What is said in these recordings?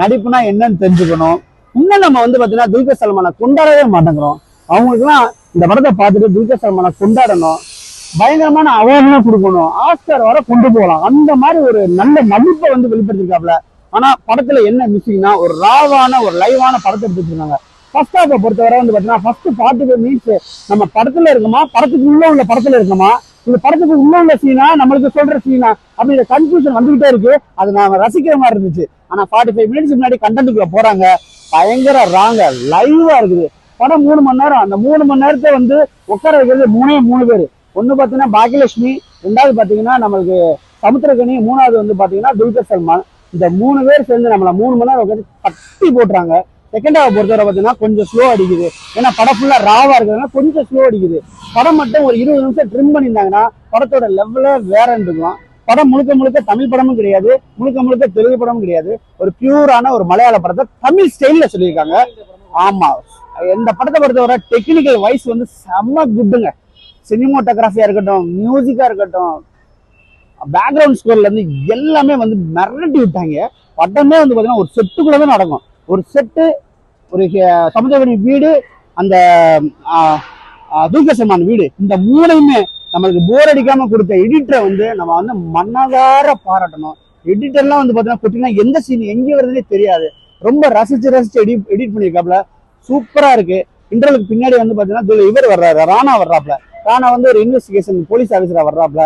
நடிப்புனா என்னன்னு தெரிஞ்சுக்கணும். இன்னும் நம்ம வந்து பாத்தீங்கன்னா துல்கர் சல்மானை கொண்டாடவே மாட்டேங்கிறோம். அவங்களுக்குலாம் இந்த படத்தை பார்த்துட்டு துல்கர் சல்மானை கொண்டாடணும். பயங்கரமான அவேர்னஸ் கொடுக்கணும். ஆஸ்கர் வர கொண்டு போகலாம். அந்த மாதிரி ஒரு நல்ல மதிப்பை வந்து வெளிப்படுத்திருக்காப்ல ஆனா படத்துல என்ன மிஸ்ஸிங்னா ஒரு ராவான ஒரு லைவான படத்தை எடுத்துருக்காங்க ஃபர்ஸ்ட் ஹாஃபை பொறுத்தவரை வந்து பார்த்தீங்கன்னா ஃபர்ஸ்ட் ஃபார்ட்டி ஃபைவ் மினிட்ஸ் நம்ம படத்துல இருக்குமா படத்துக்கு உள்ள உள்ள படத்துல இருக்குமா இந்த படத்துக்கு உள்ள உள்ள சீனா நம்மளுக்கு சொல்ற சீனா அப்படிங்கிற கன்ஃபியூஷன் வந்துகிட்டே இருக்கு. அது நாம ரசிக்கிற மாதிரி இருந்துச்சு. ஆனா ஃபார்ட்டி ஃபைவ் மினிட்ஸ் முன்னாடி கண்டென்ட்டுக்குள்ள போறாங்க. பயங்கர ராங்க லைவா இருக்குது. படம் மூணு மணி நேரம். அந்த மூணு மணி நேரத்தை வந்து உட்கார வைக்கிறது மூணே மூணு பேர். ஒன்னு பாத்தீங்கன்னா பாக்கியலட்சுமி ரெண்டாவது பாத்தீங்கன்னா நம்மளுக்கு சமுத்திரகனி மூணாவது வந்து பாத்தீங்கன்னா துல்கர் சல்மான். இந்த மூணு பேர் சேர்ந்து நம்மள மூணு மணி நேரம் உட்காந்து கட்டி போட்டுறாங்க. செகண்ட் ஹாஃப் பொறுத்தவரை பாத்தீங்கன்னா கொஞ்சம் ஸ்லோ அடிக்குது. ஏன்னா படம் ஃபுல்லா ராவா இருக்கிறதுனால கொஞ்சம் ஸ்லோ அடிக்குது. படம் மட்டும் ஒரு இருபது நிமிஷம் ட்ரிம் பண்ணியிருந்தாங்கன்னா படத்தோட லெவலில் வேற இருக்கும் படம் முழுக்க முழுக்க தமிழ் படமும் கிடையாது முழுக்க முழுக்க தெலுங்கு படமும் கிடையாது. ஒரு பியூரான ஒரு மலையாள படத்தை தமிழ் ஸ்டைல்ல சொல்லியிருக்காங்க. ஆமா. இந்த படத்தை பொறுத்தவரை டெக்னிக்கல் வைஸ் வந்து செம்ம குட்டுங்க சினிமோட்டோகிராஃபியா இருக்கட்டும் மியூசிக்கா இருக்கட்டும் பேக்ரவுண்ட் ஸ்கோர்ல இருந்து எல்லாமே வந்து மிரட்டி விட்டாங்க. படமே வந்து பாத்தீங்கன்னா ஒரு செட்டுக்குள்ள தான் நடக்கும். ஒரு செட்டு ஒரு ஹே- வீடு அந்த தூக்கசம்மான் வீடு இந்த மூணையுமே நம்மளுக்கு போர் அடிக்காம கொடுத்த எடிட்டரை வந்து நம்ம வந்து மனதார பாராட்டணும். எடிட்டர்லாம் வந்து பாத்தீங்கன்னா பார்த்தீங்கன்னா எந்த சீன் எங்கே வருதுன்னே தெரியாது. ரொம்ப ரசிச்சு ரசிச்சு எடிட் எடிட் பண்ணியிருக்காப்ல சூப்பரா இருக்கு. இன்டர்வலுக்கு பின்னாடி வந்து பார்த்தீங்கன்னா இவர் வர்றாரு ராணா வர்றாப்ல. ராணா வந்து ஒரு இன்வெஸ்டிகேஷன் போலீஸ் ஆஃபீஸரா வர்றாப்ல.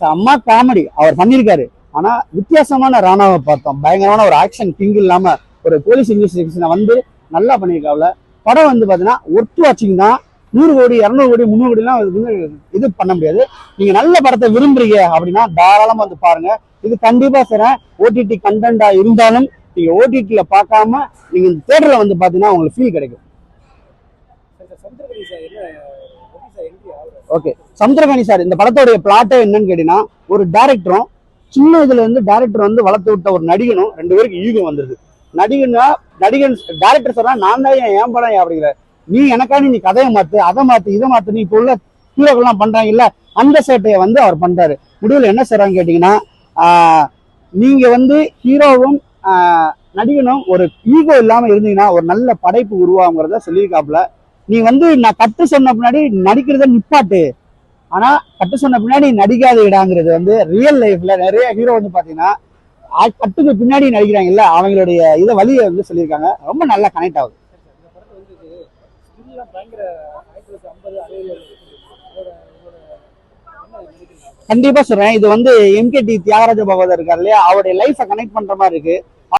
செம்ம காமெடி அவர் பண்ணியிருக்காரு ஆனா வித்தியாசமான ராணாவை பார்த்தோம். பயங்கரமான ஒரு ஆக்ஷன் கிங் இல்லாம ஒரு போலீஸ் இன்வெஸ்டிகேஷனை வந்து நல்லா பண்ணியிருக்காப்ல படம் வந்து பாத்தீங்கன்னா ஒர்த் வாட்சிங் தான். நூறு கோடி இரநூறு கோடி முந்நூறு கோடிலாம் இது வந்து இது பண்ண முடியாது. நீங்க நல்ல படத்தை விரும்புறீங்க அப்படின்னா தாராளமா வந்து பாருங்க. இது கண்டிப்பா சார் ஓடிடி கண்டென்ட்டா இருந்தாலும் நீங்க ஓடிடில பார்க்காம நீங்க இந்த தேட்டர்ல வந்து பாத்தீங்கன்னா உங்களுக்கு ஃபீல் கிடைக்கும். ஓகே சமுத்திரகாணி சார் இந்த படத்தோடைய பிளாட்டே என்னன்னு கேட்டீங்கன்னா ஒரு டேரக்டரும் சின்ன இதுல இருந்து டேரக்டர் வந்து வளர்த்து விட்ட ஒரு நடிகனும் ரெண்டு பேருக்கு ஈகம் வந்துருது. நடிகனா நடிகன் டேரக்டர் சொன்னா நான் தான் ஏன் ஏன் படம் ஏன்? அப்படிங்கிற நீ எனக்காண்டி நீ கதையை மாத்து அதை மாத்து இதை மாத்து நீ இப்போ உள்ள ஹீரோக்கள்லாம் பண்றாங்க இல்ல அந்த சேட்டையை வந்து அவர் பண்றாரு. முடிவில் என்ன செய்றாங்க கேட்டீங்கன்னா ஆஹ், நீங்க வந்து ஹீரோவும் ஆஹ், நடிகனும் ஒரு ஈகோ இல்லாம இருந்தீங்கன்னா ஒரு நல்ல படைப்பு உருவாங்கிறத சொல்லியிருக்காப்புல. நீ வந்து நான் கட்டு சொன்ன பின்னாடி நடிக்கிறத நிப்பாட்டு. ஆனா கட்டு சொன்ன பின்னாடி நடிக்காத இடாங்கிறது வந்து ரியல் லைஃப்ல நிறைய ஹீரோ வந்து பாத்தீங்கன்னா கட்டுக்கு பின்னாடி நடிக்கிறாங்கல்ல அவங்களுடைய இதை வழியை வந்து சொல்லியிருக்காங்க. ரொம்ப நல்லா கனெக்ட் ஆகுது. கண்டிப்பா சொல்றேன். இது வந்து எம்கேடி தியாகராஜ பகவதர் இருக்கார் இல்லையா? அவருடைய லைஃபை கனெக்ட் பண்ற மாதிரி இருக்கு.